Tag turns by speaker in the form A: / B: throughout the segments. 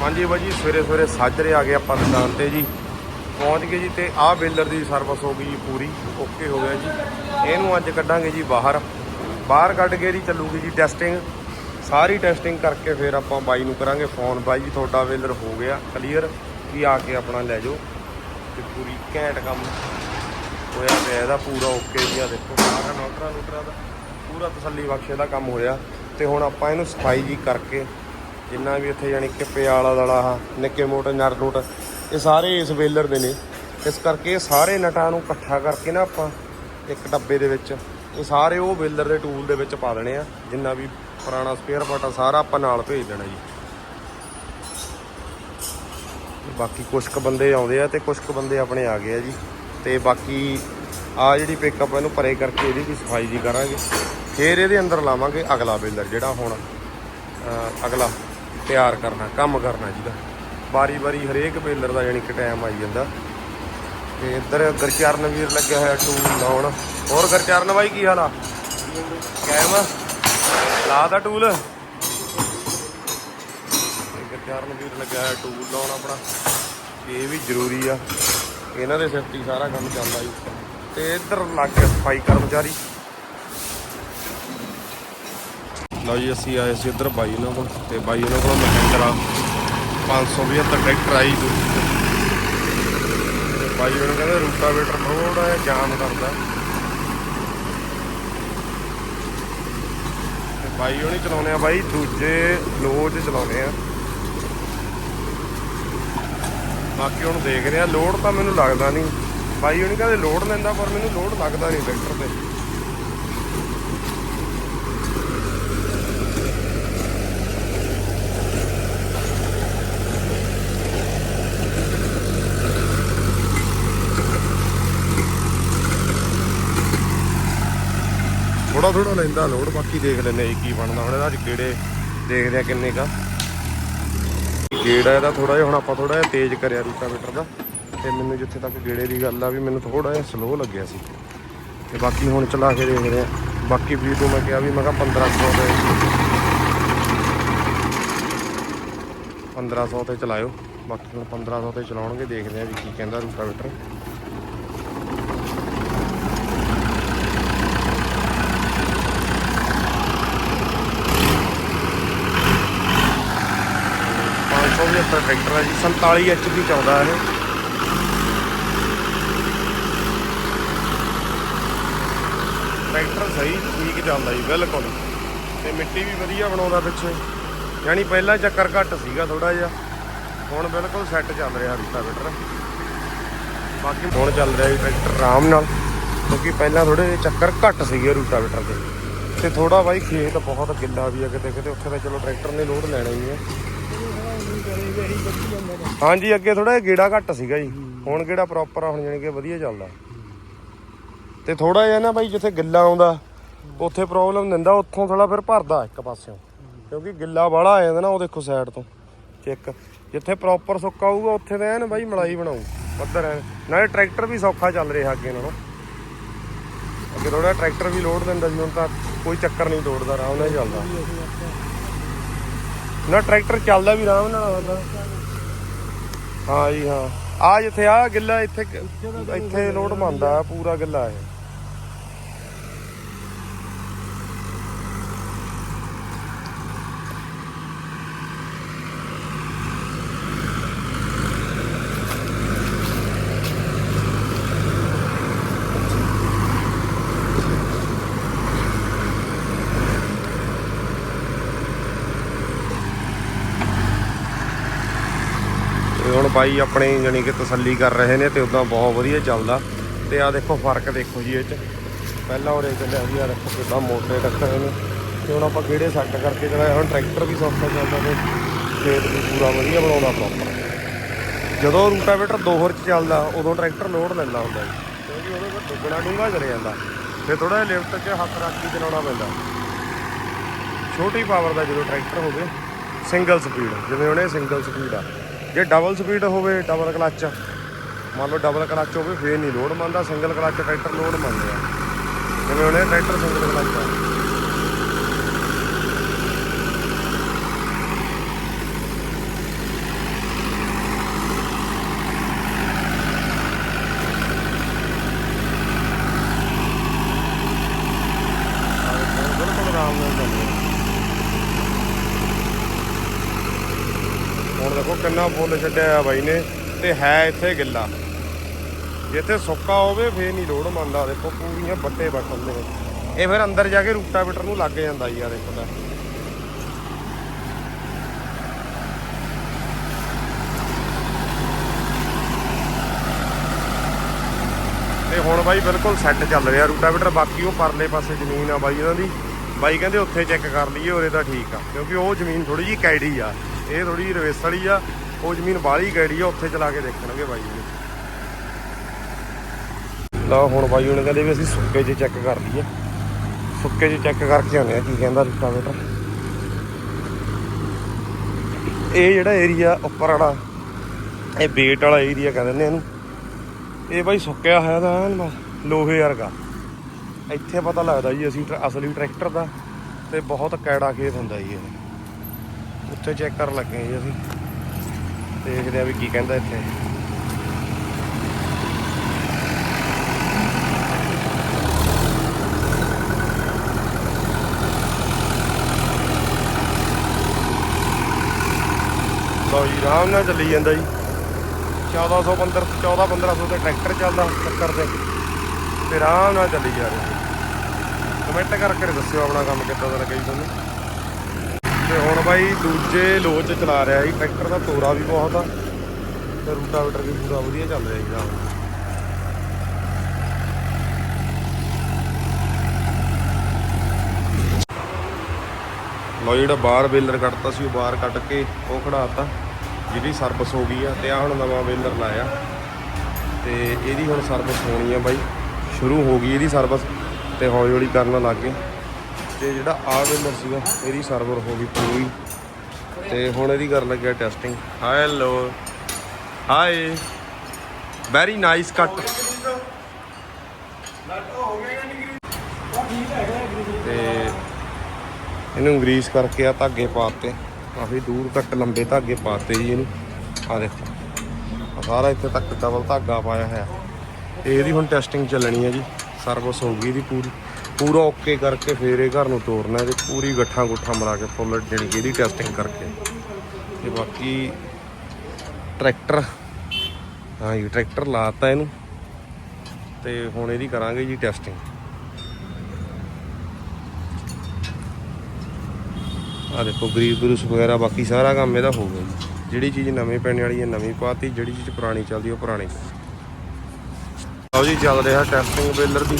A: ਹਾਂਜੀ ਬਾਜੀ ਸਵੇਰੇ ਸਵੇਰੇ ਸਾਜਰੇ ਆ ਗਏ ਆਪਾਂ ਦੁਕਾਨ ਤੇ ਜੀ। ਪਹੁੰਚ ਗਏ ਜੀ ਤੇ ਆਹ ਬੇਲਰ ਦੀ ਸਰਵਿਸ ਹੋ ਗਈ ਜੀ ਪੂਰੀ, ਓਕੇ ਹੋ ਗਿਆ ਜੀ। ਇਹਨੂੰ ਅੱਜ ਕੱਢਾਂਗੇ ਜੀ ਬਾਹਰ। ਬਾਹਰ ਕੱਢ ਕੇ ਜੀ ਚੱਲੂਗੀ ਜੀ ਟੈਸਟਿੰਗ ਸਾਰੀ ਟੈਸਟਿੰਗ ਕਰਕੇ ਫਿਰ ਆਪਾਂ ਬਾਈ ਨੂੰ ਕਰਾਂਗੇ ਫੋਨ ਬਾਈ ਜੀ, ਤੁਹਾਡਾ ਵੇਲਰ ਹੋ ਗਿਆ ਕਲੀਅਰ ਵੀ ਆ ਕੇ ਆਪਣਾ ਲੈ ਜਾਓ। ਤੇ ਪੂਰੀ ਘੈਂਟ ਕੰਮ ਹੋਇਆ ਪਿਆ, ਇਹਦਾ ਪੂਰਾ ਓਕੇ ਜੀ ਆ ਦੇਖੋ। ਸਾਰਾ ਨੋਟਰਾ ਨੋਟਰਾ ਦਾ ਪੂਰਾ ਤਸੱਲੀ ਬਖਸ਼ੇ ਦਾ ਕੰਮ ਹੋਇਆ। ਤੇ ਹੁਣ ਆਪਾਂ ਇਹਨੂੰ ਸਫ਼ਾਈ ਜੀ ਕਰਕੇ ਜਿੰਨਾ ਵੀ ਇੱਥੇ ਯਾਨੀ ਕਿ ਪਿਆਲਾ ਵਾਲਾ ਆਹ ਨਿੱਕੇ ਮੋਟੇ ਨਟ ਨੂਟ ਇਹ ਸਾਰੇ ਇਸ ਵੇਲਰ ਦੇ ਨੇ। ਇਸ ਕਰਕੇ ਇਹ ਸਾਰੇ ਨਟਾਂ ਨੂੰ ਇਕੱਠਾ ਕਰਕੇ ਨਾ ਆਪਾਂ ਇੱਕ ਡੱਬੇ ਦੇ ਵਿੱਚ, ਇਹ ਸਾਰੇ ਉਹ ਵੇਲਰ ਦੇ ਟੂਲ ਦੇ ਵਿੱਚ ਪਾ ਦੇਣੇ ਆ, ਜਿੰਨਾ ਵੀ ਪੁਰਾਣਾ ਸਪੇਅਰ ਪਾਰਟ ਆ, ਸਾਰਾ ਆਪਾਂ ਨਾਲ ਭੇਜ ਦੇਣਾ ਜੀ। ਬਾਕੀ ਕੁਝ ਕੁ ਬੰਦੇ ਆਉਂਦੇ ਆ ਤੇ ਕੁਝ ਕੁ ਬੰਦੇ ਆਪਣੇ ਆ ਗਏ ਆ ਜੀ। ਤੇ ਬਾਕੀ ਆ ਜਿਹੜੀ ਪਿਕਅਪ ਇਹਨੂੰ ਪਰੇ ਕਰਕੇ ਇਹਦੀ ਵੀ ਸਫ਼ਾਈ ਜੀ ਕਰਾਂਗੇ। ਫਿਰ ਇਹਦੇ ਅੰਦਰ ਲਾਵਾਂਗੇ ਅਗਲਾ ਬੇਲਰ ਜਿਹੜਾ ਹੁਣ ਅਗਲਾ। ਤਿਆਰ ਕਰਨਾ, ਕੰਮ ਕਰਨਾ ਜਿਹਦਾ ਵਾਰੀ ਵਾਰੀ ਹਰੇਕ ਪੇਲਰ ਦਾ ਯਾਨੀ ਕਿ ਟਾਈਮ ਆਈ ਜਾਂਦਾ। ਤੇ ਇੱਧਰ ਗਰਚਰਨ ਵੀਰ ਲੱਗਿਆ ਹੋਇਆ, ਟੂਲ ਲਾਉਣ। ਹੋਰ ਗਰਚਰਨ ਬਾਈ, ਕੀ ਹਾਲ ਆ? ਕਾਇਮ ਲਾ ਦਾ ਟੂਲ। ਗਰਚਰਨ ਵੀਰ ਲੱਗਿਆ ਹੋਇਆ, ਟੂਲ ਲਾਉਣ ਆਪਣਾ। ਇਹ ਵੀ ਜ਼ਰੂਰੀ ਆ। ਇਹਨਾਂ ਦੇ ਸਿਰ ਸਾਰਾ ਕੰਮ ਚੱਲਦਾ ਜੀ। ਤੇ ਇੱਧਰ ਲੱਗ ਸਫ਼ਾਈ ਕਰਮਚਾਰੀ। ਲਓ ਜੀ, ਅਸੀਂ ਆਏ ਸੀ ਇੱਧਰ ਬਾਈ ਉਹਨਾਂ ਕੋਲ ਤੇ ਬਾਈ ਉਹਨਾਂ ਕੋਲ ਮਹਿੰਦਰਾ 575 ਟਰੈਕਟਰ ਆਈ ਦੂਜੀ ਤੇ ਬਾਈ ਉਹਨਾਂ ਕਹਿੰਦੇ ਰੂਟਾਵੇਟਰ ਥੋੜਾ ਜਿਹਾ ਜਾਮ ਕਰਦਾ। ਤੇ ਬਾਈ ਉਹਨੀ ਚਲਾਉਨੇ ਆ ਬਾਈ, ਦੂਜੇ ਲੋਜ ਚਲਾਉਨੇ ਆ। ਬਾਕੀ ਹੁਣ ਦੇਖ ਰਿਹਾ ਲੋਡ ਤਾਂ ਮੈਨੂੰ ਲੱਗਦਾ ਨਹੀਂ। ਬਾਈ ਉਹਨੀ ਕਹਿੰਦੇ ਲੋਡ ਲੈਂਦਾ, ਪਰ ਮੈਨੂੰ ਲੋਡ ਲੱਗਦਾ ਨਹੀਂ ਟਰੈਕਟਰ ਤੇ। ਥੋੜਾ ਥੋੜਾ ਲੈਂਦਾ ਲੋਡ ਬਾਕੀ ਦੇਖ ਲੈਂਦੇ ਕੀ ਬਣਦਾ। ਹੁਣ ਇਹਦਾ ਅੱਜ ਗੇੜੇ ਦੇਖਦੇ ਆ ਕਿੰਨੇ ਕਾ ਗੇੜਾ ਇਹਦਾ ਥੋੜਾ ਜਿਹਾ, ਹੁਣ ਆਪਾਂ ਥੋੜਾ ਜਿਹਾ ਤੇਜ਼ ਕਰਿਆ ਰੂਟਾਵੇਟਰ ਦਾ। ਤੇ ਮੈਨੂੰ ਜਿੱਥੇ ਤੱਕ ਗੇੜੇ ਦੀ ਗੱਲ ਆ ਵੀ ਮੈਨੂੰ ਥੋੜਾ ਜਿਹਾ ਸਲੋ ਲੱਗਿਆ ਸੀ। ਤੇ ਬਾਕੀ ਹੁਣ ਚਲਾ ਕੇ ਦੇਖਦੇ ਆ ਬਾਕੀ ਵੀਡੀਓ ਮੈਂ ਕਿਹਾ ਵੀ ਮੈਂ ਕਿਹਾ 1500 ਤੇ 1500 ਤੇ ਚਲਾਇਓ। ਬਾਕੀ ਹੁਣ 1500 ਤੇ ਚਲਾਉਣਗੇ, ਦੇਖਦੇ ਆ ਵੀ ਕੀ ਕਹਿੰਦਾ ਰੂਟਾਵੇਟਰ ਪੰਜ ਸੌ 575 ਟਰੈਕਟਰ ਹੈ ਜੀ 47 ਐਚਪੀ ਚੱਲਦਾ ਇਹ। ਟਰੈਕਟਰ ਸਹੀ, ਠੀਕ ਚੱਲਦਾ ਜੀ, ਬਿਲਕੁਲ। ਤੇ ਮਿੱਟੀ ਵੀ ਵਧੀਆ ਬਣਾਉਂਦਾ ਪਿੱਛੇ। ਯਾਨੀ ਪਹਿਲਾਂ ਚੱਕਰ ਘੱਟ ਸੀਗਾ ਥੋੜਾ ਜਿਹਾ। ਹੁਣ ਬਿਲਕੁਲ ਸੈੱਟ ਚੱਲ ਰਿਹਾ ਰੂਟਾਵੇਟਰ ਬਾਕੀ ਹੁਣ ਚੱਲ ਰਿਹਾ ਜੀ ਟਰੈਕਟਰ ਆਰਾਮ ਨਾਲ। ਕਿਉਂਕਿ ਪਹਿਲਾਂ ਥੋੜੇ ਜਿਹੇ ਚੱਕਰ ਘੱਟ ਸੀਗੇ ਰੂਟਾਵੇਟਰ ਦੇ ਤੇ ਥੋੜਾ ਬਾਈ ਖੇਤ ਬਹੁਤ ਗਿੱਲਾ ਵੀ ਆ ਕਿਤੇ ਕਿਤੇ ਉੱਥੇ ਤਾਂ ਚਲੋ ਟਰੈਕਟਰ ਨੇ ਲੋਡ ਲੈਣਾ ਹੀ ਹੈ ਹਾਂਜੀ, ਅੱਗੇ ਥੋੜਾ ਜਿਹਾ ਗੇੜਾ ਘੱਟ ਸੀਗਾ ਜੀ। ਹੁਣ ਗੇੜਾ ਪ੍ਰੋਪਰ ਆ, ਹੁਣ ਜਾਣੀ ਕਿ ਵਧੀਆ ਚੱਲਦਾ। ਤੇ ਥੋੜਾ ਜਿਹਾ ਨਾ ਬਾਈ, ਜਿੱਥੇ ਗਿੱਲਾ ਆਉਂਦਾ, ਉੱਥੇ ਪ੍ਰੋਬਲਮ ਦਿੰਦਾ, ਉੱਥੋਂ ਥੋੜਾ ਫਿਰ ਭਰਦਾ ਇੱਕ ਪਾਸਿਓਂ। ਕਿਉਂਕਿ ਗਿੱਲਾ ਵਾਲਾ ਆ ਜਾਂਦਾ ਨਾ, ਉਹ ਦੇਖੋ ਸਾਈਡ ਤੋਂ। ਚੈੱਕ। ਜਿੱਥੇ ਪ੍ਰੋਪਰ ਸੁੱਕਾ ਆਊਗਾ, ਉੱਥੇ ਤਾਂ ਐਨ ਬਾਈ ਮਲਾਈ ਬਣਾਉ ਪੱਧਰ ਐਨ। ਨਾਲੇ ਟਰੈਕਟਰ ਵੀ ਸੌਖਾ ਚੱਲ ਰਿਹਾ ਅੱਗੇ ਨਾਲੋਂ। ਅੱਗੇ ਥੋੜਾ ਟਰੈਕਟਰ ਵੀ ਲੋਡ ਦਿੰਦਾ ਸੀ ਹੁਣ ਤਾਂ ਕੋਈ ਚੱਕਰ ਨਹੀਂ ਤੋੜਦਾ, ਆਰਾਮ ਨਾਲ ਚੱਲਦਾ। ਨਾ, ਟਰੈਕਟਰ ਚੱਲਦਾ ਵੀ ਆਰਾਮ ਨਾਲ ਹੁੰਦਾ ਹਾਂ ਜੀ, ਹਾਂ। ਆ ਜਿੱਥੇ, ਆ ਗਿੱਲਾ ਇੱਥੇ ਇੱਥੇ ਲੋਡ ਮੰਨਦਾ ਪੂਰਾ ਗਿੱਲਾ ਇਹ ਤੇ ਹੁਣ ਬਾਈ ਆਪਣੇ ਜਾਨੀ ਕਿ ਤਸੱਲੀ ਕਰ ਰਹੇ ਨੇ ਤੇ ਉਦਾਂ ਬਹੁਤ ਵਧੀਆ ਚੱਲਦਾ। ਤੇ ਆ ਦੇਖੋ ਫ਼ਰਕ ਦੇਖੋ ਜੀ ਇਹ ਚ। ਪਹਿਲਾਂ ਉਰੇ ਚੱਲਿਆ ਸੀ ਆ ਦੇਖੋ ਕਿੱਦਾਂ ਮੋਟੇ ਟੱਕਰ ਨੇ। ਤੇ ਹੁਣ ਆਪਾਂ ਕਿਹੜੇ ਸੈੱਟ ਕਰਕੇ ਚਲਾਇਆ ਹੁਣ ਟਰੈਕਟਰ ਵੀ ਸੌਖਾ ਚੱਲਦਾ ਤੇ ਖੇਤ ਵੀ ਪੂਰਾ ਵਧੀਆ ਬਣਾਉਂਦਾ ਪ੍ਰੋਪਰ ਜਦੋਂ ਰੂਟਾਵੇਟਰ ਦੋਹਰ ਚ ਚੱਲਦਾ, ਉਦੋਂ ਟਰੈਕਟਰ ਲੋਡ ਲੈਂਦਾ ਹੁੰਦਾ ਜੀ। ਕਿਉਂਕਿ ਉਹਦੇ ਕੋਲ ਦੁੱਗਣਾ ਡੂੰਘਾ ਚਲੇ ਜਾਂਦਾ। ਤੇ ਥੋੜਾ ਜਿਹਾ ਲਿਫਟ 'ਚ ਹੱਥ ਰੱਖ ਕੇ ਚਲਾਉਣਾ ਪੈਂਦਾ। ਛੋਟੀ ਪਾਵਰ ਦਾ ਜਦੋਂ ਟਰੈਕਟਰ ਹੋਵੇ ਸਿੰਗਲ ਸਪੀਡ ਜਿਵੇਂ ਉਹਨੇ ਸਿੰਗਲ ਸਪੀਡ ਆ। ਜੇ ਡਬਲ ਸਪੀਡ ਹੋਵੇ ਡਬਲ ਕਲੱਚ ਮੰਨ ਲਓ ਡਬਲ ਕਲੱਚ ਹੋਵੇ, ਫੇਰ ਨਹੀਂ ਲੋਡ ਮੰਨਦਾ ਸਿੰਗਲ ਕਲੱਚ ਟਰੈਕਟਰ ਲੋਡ ਮੰਨਦੇ ਆ। ਜਿਵੇਂ ਉਹਨੇ ਟਰੈਕਟਰ ਸਿੰਗਲ ਕਲੱਚ ਆ। ਬਿਲਕੁਲ ਆਰਾਮ ਨਾਲ ਚੱਲਦਾ ਦੇਖੋ ਕਿੰਨਾ ਫੁੱਲ ਛੱਡਿਆ ਆ ਬਾਈ ਨੇ ਤੇ ਹੈ ਇੱਥੇ ਗਿੱਲਾ। ਜਿੱਥੇ ਸੁੱਕਾ ਹੋਵੇ ਫੇਰ ਨਹੀਂ ਲੋੜ ਮੰਨਦਾ, ਦੇਖੋ ਪੂਰੀਆਂ ਬੱਟੇ ਬੱਟਣ ਦੇ। ਇਹ ਫਿਰ ਅੰਦਰ ਜਾ ਕੇ ਰੂਟਾਵੀਟਰ ਨੂੰ ਲੱਗ ਜਾਂਦਾ ਜੀ ਦੇਖੋ ਲੈ ਤੇ ਹੁਣ ਬਾਈ ਬਿਲਕੁਲ ਸੈੱਟ ਚੱਲ ਰਿਹਾ ਰੂਟਾਵੀਟਰ, ਬਾਕੀ ਉਹ ਪਰਲੇ ਪਾਸੇ ਜ਼ਮੀਨ ਆ ਬਾਈ ਇਹਨਾਂ ਦੀ। ਬਾਈ ਕਹਿੰਦੇ ਉੱਥੇ ਚੈੱਕ ਕਰ ਲਈਏ, ਉਰੇ ਤਾਂ ਠੀਕ ਆ, ਕਿਉਂਕਿ ਉਹ ਜ਼ਮੀਨ ਥੋੜੀ ਜਿਹੀ ਕੈੜੀ ਆ। ਇਹ ਥੋੜੀ ਜਿਹੀ ਰਵੇਸ ਵਾਲੀ ਆ, ਉਹ ਜ਼ਮੀਨ ਬਾਹਲੀ ਗੈੜੀ ਆ, ਉੱਥੇ ਚਲਾ ਕੇ ਦੇਖਣਗੇ ਬਾਈ ਜੀ। ਲਓ ਹੁਣ ਬਾਈ ਉਹਨੇ ਕਹਿੰਦੇ ਵੀ ਅਸੀਂ ਸੁੱਕੇ 'ਚ ਚੈੱਕ ਕਰ ਲਈਏ। ਸੁੱਕੇ 'ਚ ਚੈੱਕ ਕਰਕੇ ਆਉਂਦੇ ਆ ਕੀ ਕਹਿੰਦਾ ਰੂਟਾਵੀਟਰ ਇਹ ਜਿਹੜਾ ਏਰੀਆ ਉੱਪਰ ਵਾਲਾ, ਇਹ ਬੇਟ ਵਾਲਾ ਏਰੀਆ ਕਹਿੰਦੇ ਨੇ ਇਹਨੂੰ। ਇਹ ਬਾਈ ਸੁੱਕਿਆ ਹੋਇਆ ਦਾ ਐਨ ਲੋਹੇ ਵਰਗਾ। ਇੱਥੇ ਪਤਾ ਲੱਗਦਾ ਜੀ ਅਸੀਂ ਅਸਲੀ ਟਰੈਕਟਰ ਦਾ ਤੇ ਬਹੁਤ ਕੈੜਾ ਖੇਤ ਹੁੰਦਾ ਜੀ ਇਹ। ਉੱਥੇ ਚੈੱਕ ਕਰਨ ਲੱਗੇ ਜੀ ਅਸੀਂ। ਦੇਖਦੇ ਆ ਵੀ ਕੀ ਕਹਿੰਦਾ ਇੱਥੇ। ਲਓ ਜੀ, ਆਰਾਮ ਨਾਲ ਚੱਲੀ ਜਾਂਦਾ ਜੀ। 1400 15 14 1500 ਤੇ ਟਰੈਕਟਰ ਚੱਲਦਾ ਟੱਕਰ ਤੇ। ਤੇ ਆਰਾਮ ਨਾਲ ਚੱਲੀ ਜਾ ਰਿਹਾ। ਕਮੈਂਟ ਕਰਕੇ ਦੱਸਿਓ ਆਪਣਾ ਕੰਮ ਕਿੱਦਾਂ ਦਾ ਲੱਗਾ ਜੀ ਤੁਹਾਨੂੰ। ਤੇ ਹੁਣ ਬਾਈ ਦੂਜੇ ਲੋਚ ਚ ਚਲਾ ਰਿਹਾ ਜੀ, ਟਰੈਕਟਰ ਦਾ ਤੋਰਾ ਵੀ ਬਹੁਤ ਆ ਤੇ ਰੂਟਾਵੀਟਰ ਵੀ ਪੂਰਾ ਵਧੀਆ ਚੱਲ ਰਿਹਾ ਜੀ ਨਾਲ। ਲੋ ਜਿਹੜਾ ਬਾਹਰ ਬੇਲਰ ਕੱਟਤਾ ਸੀ, ਉਹ ਬਾਹਰ ਕੱਢ ਕੇ ਉਹ ਖੜਾਤਾ, ਜਿਹਦੀ ਸਰਵਿਸ ਹੋ ਗਈ ਆ ਤੇ ਆ ਹੁਣ ਨਵਾਂ ਬੇਲਰ ਲਾਇਆ। ਤੇ ਇਹਦੀ ਹੁਣ ਸਰਵਿਸ ਹੋਣੀ ਆ ਬਾਈ, ਸ਼ੁਰੂ ਹੋ ਗਈ ਇਹਦੀ ਸਰਵਿਸ ਤੇ ਹੌਲੀ ਹੌਲੀ ਕਰਨ ਲੱਗ ਗਏ। ਤੇ ਜਿਹੜਾ ਆ ਬੇਲਰ ਸੀਗਾ, ਇਹਦੀ ਸਰਵਰ ਹੋ ਗਈ ਪੂਰੀ। ਤੇ ਹੁਣ ਇਹਦੀ ਕਰਨ ਲੱਗਿਆ testing hello hi very nice cut ਤੇ ਇਹਨੂੰ ਗਰੀਸ ਕਰਕੇ ਆ ਧਾਗੇ ਪਾਤੇ। ਕਾਫੀ ਦੂਰ ਤੱਕ ਲੰਬੇ ਧਾਗੇ ਪਾਤੇ ਜੀ ਇਹਨੂੰ। ਆ ਦੇਖੋ। ਸਾਰਾ ਇੱਥੇ ਤੱਕ ਡਬਲ ਧਾਗਾ ਪਾਇਆ ਹੋਇਆ। ਤੇ ਇਹਦੀ ਹੁਣ ਟੈਸਟਿੰਗ ਚੱਲਣੀ ਹੈ ਜੀ। ਸਰਵਿਸ ਹੋ ਗਈ ਇਹਦੀ ਪੂਰੀ। ਪੂਰਾ ਓਕੇ ਕਰਕੇ ਫੇਰ ਇਹ ਘਰ ਨੂੰ ਤੋਰਨਾ, ਇਹਦੇ ਪੂਰੀ ਗੱਠਾਂ ਗੁੱਠਾਂ ਮਰਾ ਕੇ ਫੁੱਲ ਜਾਣੀ ਕਿ ਇਹਦੀ ਟੈਸਟਿੰਗ ਕਰਕੇ। ਤੇ ਬਾਕੀ ਟਰੈਕਟਰ, ਹਾਂ ਜੀ, ਟਰੈਕਟਰ ਲਾਤਾ ਇਹਨੂੰ। ਤੇ ਹੁਣ ਇਹਦੀ ਕਰਾਂਗੇ ਜੀ ਟੈਸਟਿੰਗ ਆ ਦੇਖੋ, ਗਰੀਬ ਗਰੂਸ ਵਗੈਰਾ, ਬਾਕੀ ਸਾਰਾ ਕੰਮ ਇਹਦਾ ਹੋ ਗਿਆ ਜੀ। ਜਿਹੜੀ ਚੀਜ਼ ਨਵੀਂ ਪੈਣ ਵਾਲੀ ਹੈ, ਨਵੀਂ ਪਾਤੀ, ਜਿਹੜੀ ਚੀਜ਼ ਪੁਰਾਣੀ ਚੱਲਦੀ ਉਹ ਪੁਰਾਣੀ। ਆਓ ਜੀ, ਚੱਲ ਰਿਹਾ ਟੈਸਟਿੰਗ ਬੇਲਰ ਦੀ।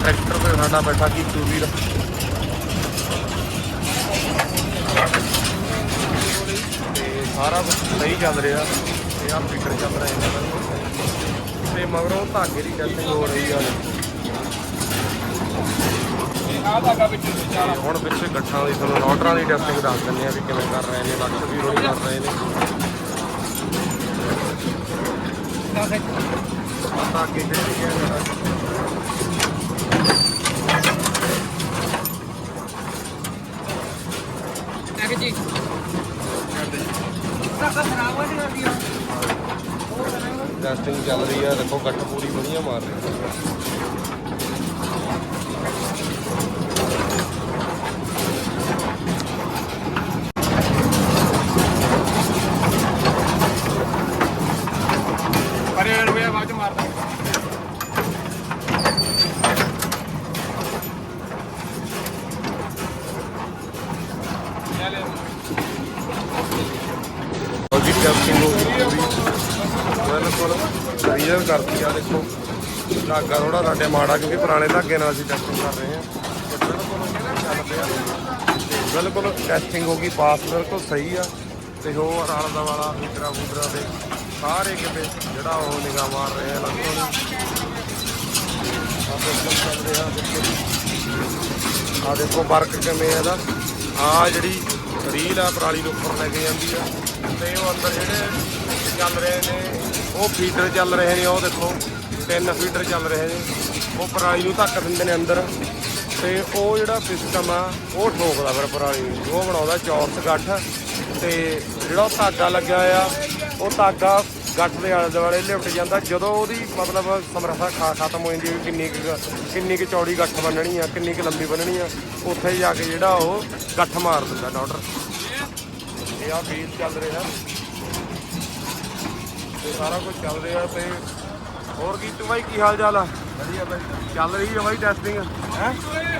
A: ਟਰੈਕਟਰ ਤੇ ਸਾਡਾ ਬੈਠਾ ਕੀ ਵੀਰ ਤੇ ਸਾਰਾ ਕੁਝ ਸਹੀ ਚੱਲ ਰਿਹਾ। ਤੇ ਆ ਫੀਟਰ ਚੱਲ ਰਿਹਾ ਇਹਨਾਂ ਦਾ। ਤੇ ਮਗਰੋਂ ਧਾਗੇ ਦੀ ਟੈਸਟਿੰਗ ਹੋ ਰਹੀ ਆ। ਹੁਣ ਪਿੱਛੇ ਗੱਠਾਂ ਦੀ ਤੁਹਾਨੂੰ ਰੋਟਰਾਂ ਦੀ ਟੈਸਟਿੰਗ ਦੱਸ ਦਿੰਦੇ ਆ ਵੀ ਕਿਵੇਂ ਕਰ ਰਹੇ ਨੇ ਲੱਖ ਵੀ ਰੋਣੀ ਕਰ ਰਹੇ ਨੇ। ਤਾਂ ਅੱਗੇ ਚੱਲੀ ਗਿਆ ਜਿਹੜਾ
B: ਜੀ ਸਾਕਾ ਖਰਾਬ ਹੋ ਜਾਂਦੀ ਆ
A: ਟੈਸਟਿੰਗ ਚੱਲ ਰਹੀ ਆ ਦੇਖੋ ਗੱਠ ਪੂਰੀ ਵਧੀਆ ਮਾਰ ਰਹੇ ਨੇ
B: ਪਰੇ ਰੁਪਏ ਬਾਅਦ ਚ ਮਾਰਦਾ ਲੈ ਲੈ
A: ਔਰ ਜੀ ਟੈਸਟਿੰਗ ਹੋ ਗਈ ਪੂਰੀ ਬਿਲਕੁਲ ਕਲੀਅਰ ਕਰਤੀ ਆ, ਦੇਖੋ। ਧਾਗਾ ਥੋੜਾ ਸਾਡੇ ਮਾੜਾ, ਕਿਉਂਕਿ ਪੁਰਾਣੇ ਧਾਗੇ ਨਾਲ ਅਸੀਂ ਟੈਸਟਿੰਗ ਕਰ ਰਹੇ ਹਾਂ। ਤੇ ਬਿਲਕੁਲ ਚੱਲ ਪਿਆ ਤੇ ਬਿਲਕੁਲ ਟੈਸਟਿੰਗ ਹੋ ਗਈ ਪਾਸ ਬਿਲਕੁਲ ਸਹੀ ਆ। ਤੇ ਹੋਰ ਆਲਾ ਦਾ ਵਾਲਾ ਮੀਟਰਾਂ ਮੂਟਰਾਂ ਦੇ ਸਾਰੇ ਕਿਤੇ ਜਿਹੜਾ ਉਹ ਨਿਗਾਹ ਮਾਰ ਰਹੇ ਆ ਲੱਗੋ ਆ ਬਿਲਕੁਲ ਚੱਲ ਰਿਹਾ ਦੇਖੋ ਆ, ਦੇਖੋ ਵਰਕ ਕਿਵੇਂ ਆ ਇਹਦਾ ਆ ਜਿਹੜੀ ਰੀਲ ਆ, ਪਰਾਲੀ ਨੂੰ ਉੱਪਰ ਲੈ ਕੇ ਜਾਂਦੀ ਆ। ਤੇ ਉਹ ਅੰਦਰ ਜਿਹੜੇ ਚੱਲ ਰਹੇ ਨੇ ਉਹ ਫੀਡਰ ਚੱਲ ਰਹੇ ਨੇ, ਉਹ ਦੇਖੋ, ਤਿੰਨ ਫੀਡਰ ਚੱਲ ਰਹੇ ਨੇ। ਉਹ ਪਰਾਲੀ ਨੂੰ ਧੱਕ ਦਿੰਦੇ ਨੇ ਅੰਦਰ। ਤੇ ਉਹ ਜਿਹੜਾ ਸਿਸਟਮ ਆ, ਉਹ ਠੋਕਦਾ ਫਿਰ ਪਰਾਲੀ ਨੂੰ। ਉਹ ਬਣਾਉਂਦਾ ਚੌਰਸ ਗੱਠ। ਤੇ ਜਿਹੜਾ ਉਹ ਧਾਗਾ ਲੱਗਿਆ ਆ ਉਹ ਧਾਗਾ ਗੱਠ ਦੇ ਆਲੇ ਦੁਆਲੇ ਲਿਪਟ ਜਾਂਦਾ। ਜਦੋਂ ਉਹਦੀ ਮਤਲਬ ਸਮਰੱਥਾ ਖਾ ਖਤਮ ਹੋ ਜਾਂਦੀ ਹੈ ਵੀ ਕਿੰਨੀ ਕੁ ਕਿੰਨੀ ਕੁ ਚੌੜੀ ਗੱਠ ਬੰਨਣੀ ਆ, ਕਿੰਨੀ ਕੁ ਲੰਬੀ ਬੰਨਣੀ ਆ, ਉੱਥੇ ਜਾ ਕੇ ਜਿਹੜਾ ਉਹ ਗੱਠ ਮਾਰ ਦਿੰਦਾ ਡਾਕਟਰ। ਇਹ ਆ ਵੀਲ ਚੱਲ ਰਿਹਾ। ਤੇ ਸਾਰਾ ਕੁਝ ਚੱਲ ਰਿਹਾ ਤੇ ਹੋਰ ਕੀਤੂ ਬਾਈ ਕੀ ਹਾਲ ਚਾਲ ਆ?
B: ਵਧੀਆ ਬਾਈ।
A: ਚੱਲ ਰਹੀ ਹੈ ਬਾਈ ਟੈਸਟਿੰਗ ਹੈ?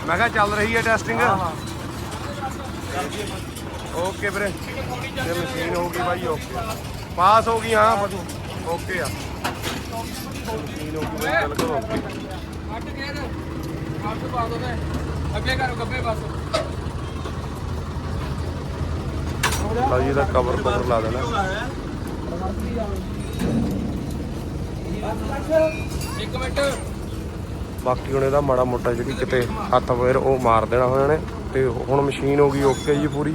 A: ਮੈਂ ਕਿਹਾ ਚੱਲ ਰਹੀ ਹੈ ਟੈਸਟਿੰਗ ਓਕੇ ਵੀਰੇ। ਤੇ ਮਸ਼ੀਨ ਹੋ ਗਈ ਬਾਈ ਓਕੇ। ਪਾਸ ਹੋ ਗਈ ਹਾਂ? ਬਸ ਓਕੇ ਆ ਮਸ਼ੀਨ ਹੋ ਗਈ। ਬਾਈ ਬਿਲਕੁਲ ਓਕੇ
B: ਅੱਟ ਗੇਰ ਅੱਟ ਪਾ ਦੋ ਨੇ ਅੱਗੇ ਕਰੋ ਗੱਬੇ ਬਸ
A: ਲਓ ਜੀ ਇਹਦਾ ਕਵਰ ਕਵਰ ਲਾ ਦੇਣਾ।
B: ਇੱਕ ਮਿੰਟ
A: ਬਾਕੀ ਹੁਣ ਇਹਦਾ ਮਾੜਾ ਮੋਟਾ ਜਿਹੜੀ ਕਿਤੇ ਹੱਥ ਫੇਰ ਉਹ ਮਾਰ ਦੇਣਾ ਹੋਇਆ ਨੇ, ਤੇ ਹੁਣ ਮਸ਼ੀਨ ਹੋ ਗਈ ਓਕੇ ਜੀ ਪੂਰੀ।